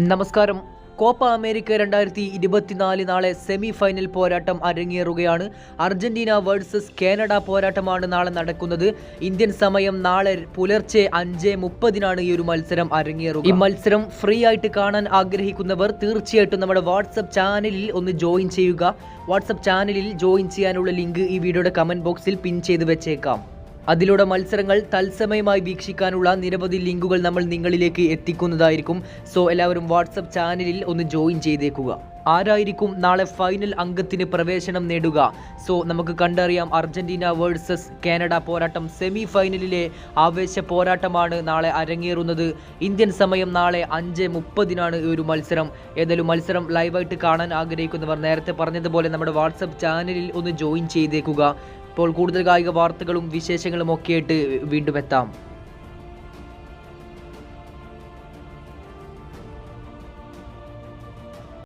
നമസ്കാരം. Copa America രണ്ടായിരത്തി ഇരുപത്തിനാല് നാളെ സെമി ഫൈനൽ പോരാട്ടം അരങ്ങേറുകയാണ്. അർജന്റീന വേഴ്സസ് കാനഡ പോരാട്ടമാണ് നാളെ നടക്കുന്നത്. ഇന്ത്യൻ സമയം നാളെ പുലർച്ചെ അഞ്ച് മുപ്പതിനാണ് ഈ ഒരു മത്സരം അരങ്ങേറുക. ഈ മത്സരം ഫ്രീ ആയിട്ട് കാണാൻ ആഗ്രഹിക്കുന്നവർ തീർച്ചയായിട്ടും നമ്മുടെ വാട്സപ്പ് ചാനലിൽ ഒന്ന് ജോയിൻ ചെയ്യുക. വാട്സപ്പ് ചാനലിൽ ജോയിൻ ചെയ്യാനുള്ള ലിങ്ക് ഈ വീഡിയോയുടെ കമന്റ് ബോക്സിൽ പിൻ ചെയ്ത് വെച്ചേക്കാം. അതിലൂടെ മത്സരങ്ങൾ തത്സമയമായി വീക്ഷിക്കാനുള്ള നിരവധി ലിങ്കുകൾ നമ്മൾ നിങ്ങളിലേക്ക് എത്തിക്കുന്നതായിരിക്കും. സോ എല്ലാവരും വാട്സപ്പ് ചാനലിൽ ഒന്ന് ജോയിൻ ചെയ്തേക്കുക. ആരായിരിക്കും നാളെ ഫൈനൽ അംഗത്തിന് പ്രവേശനം നേടുക? സോ നമുക്ക് കണ്ടറിയാം അർജന്റീന വേഴ്സസ് കാനഡ പോരാട്ടം സെമി ഫൈനലിലെ ആവേശ പോരാട്ടമാണ് നാളെ അരങ്ങേറുന്നത്. ഇന്ത്യൻ സമയം നാളെ അഞ്ച് മുപ്പതിനാണ് ഈ ഒരു മത്സരം. ഏതായാലും മത്സരം ലൈവായിട്ട് കാണാൻ ആഗ്രഹിക്കുന്നവർ നേരത്തെ പറഞ്ഞതുപോലെ നമ്മുടെ വാട്സപ്പ് ചാനലിൽ ഒന്ന് ജോയിൻ ചെയ്തേക്കുക. ഇപ്പോൾ കൂടുതൽ കായിക വാർത്തകളും വിശേഷങ്ങളും ഒക്കെ ആയിട്ട് വീണ്ടും എത്താം.